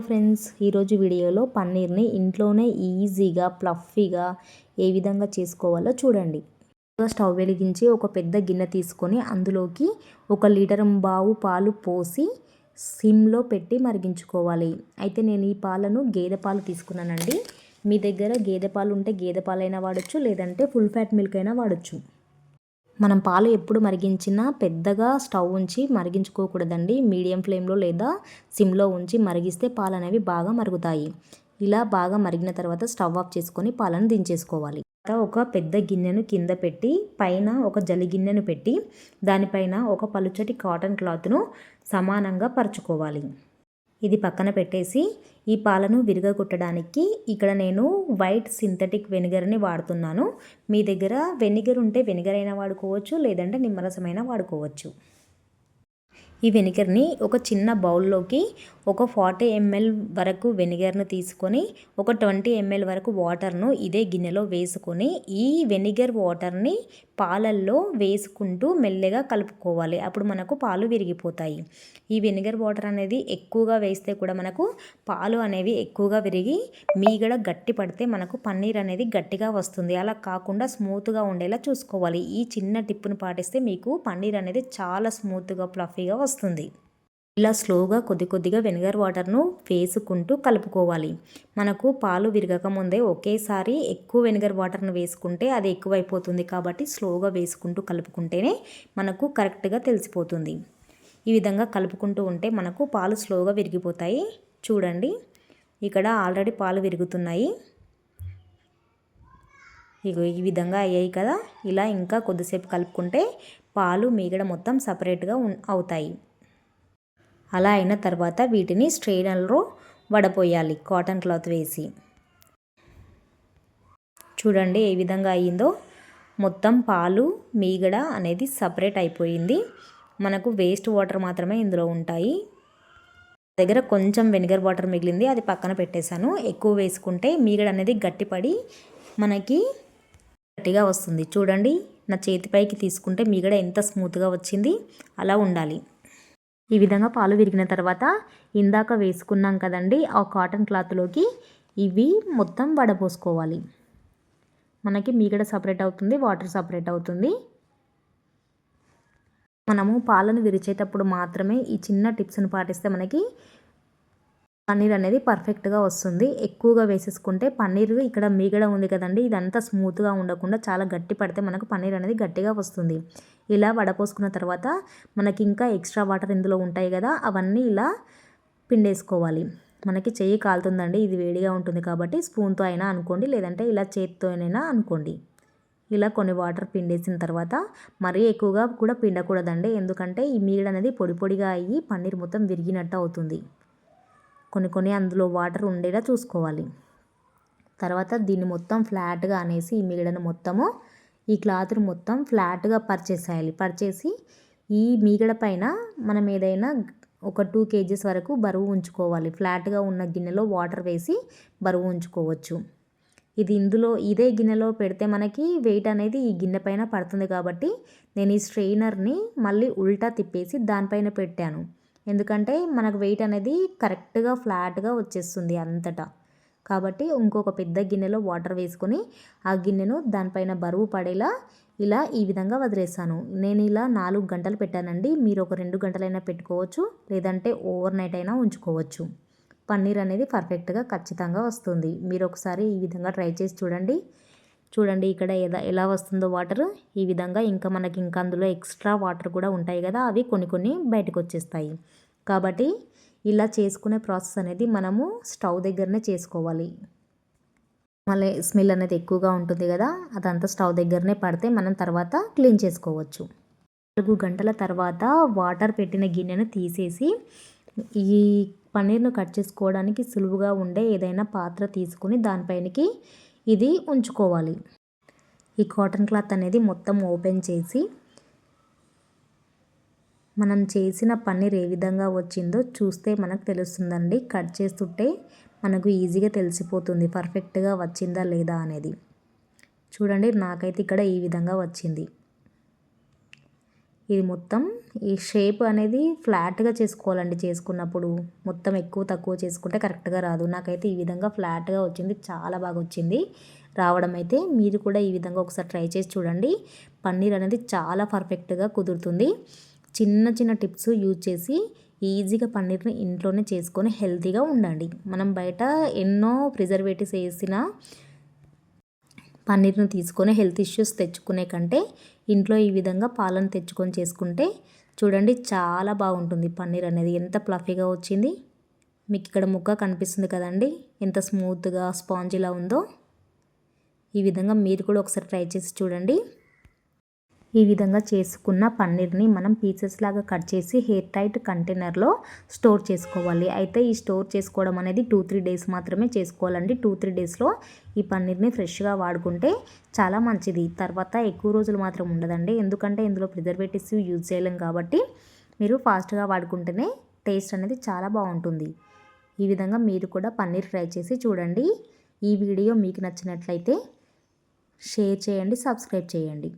Friends ఈరోజు వీడియోలో పన్నీర్ని ఇంట్లోనే ఈజీగా ప్లఫీగా ఏ విధంగా చేసుకోవాలో చూడండి. స్టవ్ వెలిగించి ఒక పెద్ద గిన్నె తీసుకొని అందులోకి ఒక లీటర్ బావు పాలు పోసి సిమ్లో పెట్టి మరిగించుకోవాలి. అయితే నేను ఈ పాలను గేదె పాలు తీసుకున్నానండి. మీ దగ్గర గేదె పాలు ఉంటే గేదె పాలైనా వాడచ్చు లేదంటే ఫుల్ ఫ్యాట్ మిల్క్ అయినా వాడచ్చు. మనం పాలు ఎప్పుడు మరిగించినా పెద్దగా స్టవ్ ఉంచి మరిగించుకోకూడదండి. మీడియం ఫ్లేమ్లో లేదా సిమ్లో ఉంచి మరిగిస్తే పాలు అనేవి బాగా మరుగుతాయి. ఇలా బాగా మరిగిన తర్వాత స్టవ్ ఆఫ్ చేసుకొని పాలను దించేసుకోవాలి. ఒక పెద్ద గిన్నెను కింద పెట్టి పైన ఒక జలి గిన్నెను పెట్టి దానిపైన ఒక పలుచటి కాటన్ క్లాత్ను సమానంగా పరుచుకోవాలి. ఇది పక్కన పెట్టేసి ఈ పాలను విరగగొట్టడానికి ఇక్కడ నేను వైట్ సింథటిక్ వెనిగర్ని వాడుతున్నాను. మీ దగ్గర వెనిగర్ ఉంటే వెనిగర్ అయినా వాడుకోవచ్చు లేదంటే నిమ్మరసమైన వాడుకోవచ్చు. ఈ వెనిగర్ని ఒక చిన్న బౌల్లోకి ఒక ఫార్టీ ఎంఎల్ వరకు వెనిగర్ను తీసుకొని ఒక ట్వంటీ ఎంఎల్ వరకు వాటర్ను ఇదే గిన్నెలో వేసుకొని ఈ వెనిగర్ వాటర్ని పాలల్లో వేసుకుంటూ మెల్లగా కలుపుకోవాలి. అప్పుడు మనకు పాలు విరిగిపోతాయి. ఈ వెనిగర్ వాటర్ అనేది ఎక్కువగా వేస్తే కూడా మనకు పాలు అనేవి ఎక్కువగా విరిగి మీగడ గట్టి పడితే మనకు పన్నీర్ అనేది గట్టిగా వస్తుంది. అలా కాకుండా స్మూత్గా ఉండేలా చూసుకోవాలి. ఈ చిన్న టిప్పును పాటిస్తే మీకు పన్నీర్ అనేది చాలా స్మూత్గా ఫ్లఫీగా వస్తుంది. ఇలా స్లోగా కొద్ది కొద్దిగా వెనిగర్ వాటర్ను వేసుకుంటూ కలుపుకోవాలి. మనకు పాలు విరగక ముందే ఒకేసారి ఎక్కువ వెనిగర్ వాటర్ను వేసుకుంటే అది ఎక్కువైపోతుంది కాబట్టి స్లోగా వేసుకుంటూ కలుపుకుంటేనే మనకు కరెక్ట్గా తెలిసిపోతుంది. ఈ విధంగా కలుపుకుంటూ ఉంటే మనకు పాలు స్లోగా విరిగిపోతాయి. చూడండి ఇక్కడ ఆల్రెడీ పాలు విరుగుతున్నాయి. ఇగో ఈ విధంగా అయ్యాయి కదా. ఇలా ఇంకా కొద్దిసేపు కలుపుకుంటే పాలు మీగడ మొత్తం సపరేట్గా అవుతాయి. అలా అయిన తర్వాత వీటిని స్ట్రెయినర్లో వడపోయాలి కాటన్ క్లాత్ వేసి. చూడండి ఏ విధంగా అయ్యిందో మొత్తం పాలు మీగడ అనేది సపరేట్ అయిపోయింది. మనకు వేస్ట్ వాటర్ మాత్రమే ఇందులో ఉంటాయి. దగ్గర కొంచెం వెనిగర్ వాటర్ మిగిలింది అది పక్కన పెట్టేశాను. ఎక్కువ వేసుకుంటే మీగడ అనేది గట్టిపడి మనకి గట్టిగా వస్తుంది. చూడండి నా చేతిపైకి తీసుకుంటే మీగడ ఎంత స్మూత్గా వచ్చింది. అలా ఉండాలి. ఈ విధంగా పాలు విరిగిన తర్వాత ఇందాక వేసుకున్నాం కదండి ఆ కాటన్ క్లాత్లోకి ఇవి మొత్తం వడపోసుకోవాలి. మనకి మీగడ సపరేట్ అవుతుంది వాటర్ సపరేట్ అవుతుంది. మనము పాలను విరిచేటప్పుడు మాత్రమే ఈ చిన్న టిప్స్ని పాటిస్తే మనకి పన్నీర్ అనేది పర్ఫెక్ట్గా వస్తుంది. ఎక్కువగా వేసేసుకుంటే పన్నీర్ ఇక్కడ మీగడ ఉంది కదండి ఇదంతా స్మూత్గా ఉండకుండా చాలా గట్టి పడితే మనకు పన్నీర్ అనేది గట్టిగా వస్తుంది. ఇలా వడపోసుకున్న తర్వాత మనకి ఇంకా ఎక్స్ట్రా వాటర్ ఇందులో ఉంటాయి కదా అవన్నీ ఇలా పిండేసుకోవాలి. మనకి చెయ్యి కాలుతుందండి ఇది వేడిగా ఉంటుంది కాబట్టి స్పూన్తో అయినా అనుకోండి లేదంటే ఇలా చేతితో అయినా అనుకోండి. ఇలా కొన్ని వాటర్ పిండేసిన తర్వాత మరీ ఎక్కువగా కూడా పిండకూడదండి ఎందుకంటే ఈ మీగడ అనేది పొడి పొడిగా అయ్యి పన్నీర్ మొత్తం విరిగినట్టు అవుతుంది. కొన్ని కొన్ని అందులో వాటర్ ఉండేలా చూసుకోవాలి. తర్వాత దీన్ని మొత్తం ఫ్లాట్గా అనేసి ఈ మిగడను మొత్తము ఈ క్లాత్ని మొత్తం ఫ్లాట్గా పరిచేసేయాలి. పరిచేసి ఈ మీగడ పైన మనం ఏదైనా ఒక టూ కేజీస్ వరకు బరువు ఉంచుకోవాలి. ఫ్లాట్గా ఉన్న గిన్నెలో వాటర్ వేసి బరువు ఉంచుకోవచ్చు. ఇది ఇందులో ఇదే గిన్నెలో పెడితే మనకి వెయిట్ అనేది ఈ గిన్నె పైన పడుతుంది కాబట్టి నేను ఈ స్ట్రెయినర్ని మళ్ళీ ఉల్టా తిప్పేసి దానిపైన పెట్టాను. ఎందుకంటే మనకు వెయిట్ అనేది కరెక్ట్గా ఫ్లాట్గా వచ్చేస్తుంది అంతటా. కాబట్టి ఇంకొక పెద్ద గిన్నెలో వాటర్ వేసుకొని ఆ గిన్నెను దానిపైన బరువు పడేలా ఇలా ఈ విధంగా వదిలేసాను. నేను ఇలా నాలుగు గంటలు పెట్టానండి. మీరు ఒక రెండు గంటలైనా పెట్టుకోవచ్చు లేదంటే ఓవర్ నైట్ అయినా ఉంచుకోవచ్చు. పన్నీర్ అనేది పర్ఫెక్ట్గా ఖచ్చితంగా వస్తుంది. మీరు ఒకసారి ఈ విధంగా ట్రై చేసి చూడండి. చూడండి ఇక్కడ ఎలా ఎలా వస్తుందో వాటర్. ఈ విధంగా ఇంకా మనకి ఇంకా అందులో ఎక్స్ట్రా వాటర్ కూడా ఉంటాయి కదా అవి కొన్ని కొన్ని బయటకు వచ్చేస్తాయి. కాబట్టి ఇలా చేసుకునే ప్రాసెస్ అనేది మనము స్టవ్ దగ్గరనే చేసుకోవాలి. మళ్ళీ స్మెల్ అనేది ఎక్కువగా ఉంటుంది కదా అదంతా స్టవ్ దగ్గరనే పడితే మనం తర్వాత క్లీన్ చేసుకోవచ్చు. నాలుగు గంటల తర్వాత వాటర్ పెట్టిన గిన్నెను తీసేసి ఈ పన్నీర్ను కట్ చేసుకోవడానికి సులువుగా ఉండే ఏదైనా పాత్ర తీసుకుని దానిపైనకి ఇది ఉంచుకోవాలి. ఈ కాటన్ క్లాత్ అనేది మొత్తం ఓపెన్ చేసి మనం చేసిన పన్నీర్ ఏ విధంగా వచ్చిందో చూస్తే మనకు తెలుస్తుందండి. కట్ చేస్తుంటే మనకు ఈజీగా తెలిసిపోతుంది. పర్ఫెక్ట్గా వచ్చిందా లేదా అనేది. చూడండి నాకైతే ఇక్కడ ఈ విధంగా వచ్చింది. ఇది మొత్తం ఈ షేప్ అనేది ఫ్లాట్గా చేసుకోవాలండి చేసుకున్నప్పుడు. మొత్తం ఎక్కువ తక్కువ చేసుకుంటే కరెక్ట్గా రాదు. నాకైతే ఈ విధంగా ఫ్లాట్గా వచ్చింది. చాలా బాగా వచ్చింది. రావడం అయితే మీరు కూడా ఈ విధంగా ఒకసారి ట్రై చేసి చూడండి. పన్నీర్ అనేది చాలా పర్ఫెక్ట్గా కుదురుతుంది. చిన్న చిన్న టిప్స్ యూజ్ చేసి ఈజీగా పన్నీర్ని ఇంట్లోనే చేసుకొని హెల్తీగా ఉండండి. మనం బయట ఎన్నో ప్రిజర్వేటివ్స్ వేసిన పన్నీర్ను తీసుకొని హెల్త్ ఇష్యూస్ తెచ్చుకునే కంటే ఇంట్లో ఈ విధంగా పాలను తెచ్చుకొని చేసుకుంటే చూడండి చాలా బాగుంటుంది పన్నీర్ అనేది. ఎంత ప్లఫీగా వచ్చింది. మీకు ఇక్కడ ముక్క కనిపిస్తుంది కదండి. ఎంత స్మూత్గా స్పాంజిలా ఉందో ఈ విధంగా మీరు కూడా ఒకసారి ట్రై చేసి చూడండి. ఈ విధంగా చేసుకున్న పన్నీర్ని మనం పీసెస్ లాగా కట్ చేసి హెయిర్ టైట్ కంటైనర్లో స్టోర్ చేసుకోవాలి. అయితే ఈ స్టోర్ చేసుకోవడం అనేది టూ త్రీ డేస్ మాత్రమే చేసుకోవాలండి. టూ త్రీ డేస్లో ఈ పన్నీర్ని ఫ్రెష్గా వాడుకుంటే చాలా మంచిది. తర్వాత ఎక్కువ రోజులు మాత్రం ఉండదండి. ఎందుకంటే ఇందులో ప్రిజర్వేటివ్స్ యూజ్ చేయలేం కాబట్టి మీరు ఫాస్ట్గా వాడుకుంటేనే టేస్ట్ అనేది చాలా బాగుంటుంది. ఈ విధంగా మీరు కూడా పన్నీర్ ఫ్రై చేసి చూడండి. ఈ వీడియో మీకు నచ్చినట్లయితే షేర్ చేయండి సబ్స్క్రైబ్ చేయండి.